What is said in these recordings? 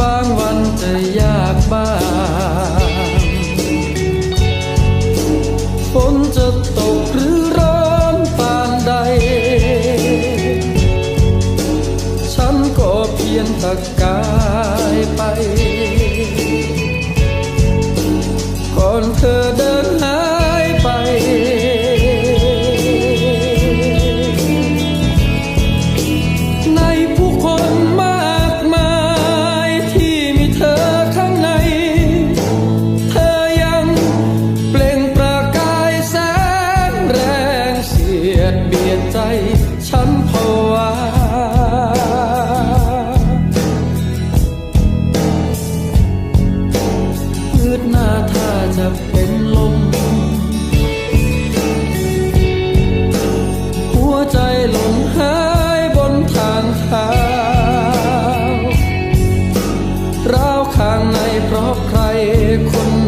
บางวันจะยากบ้างฝนจะตกหรือร้อนปานใด ฉันก็เพียงตะการ ราวข้างในเพราะใครคน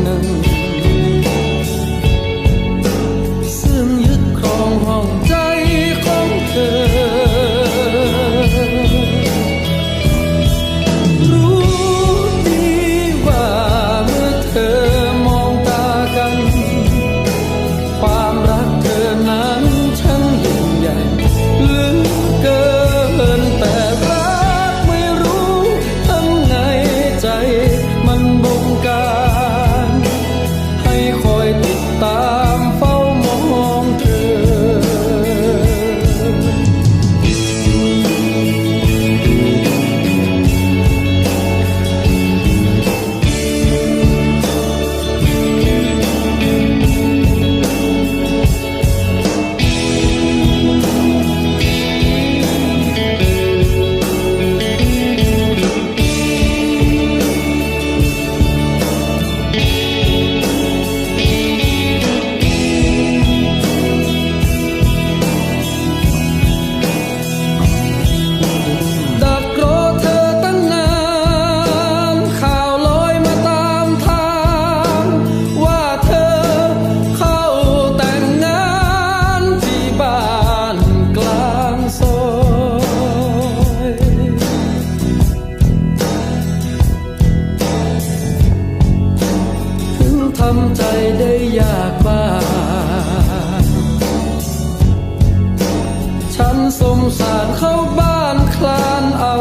สงสารเข้าบ้านคลานเอา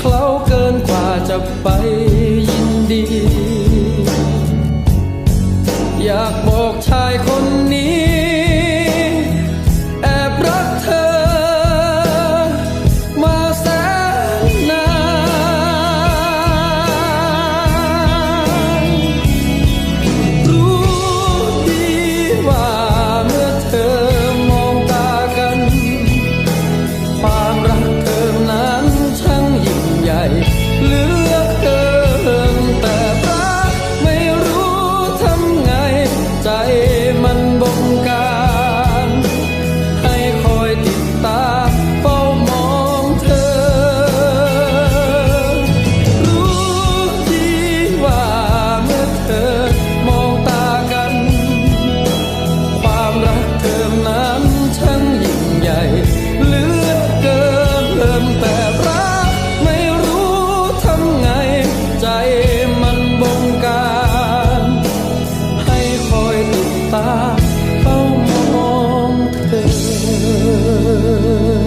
เขาเกินกว่าจะไปยินดี 人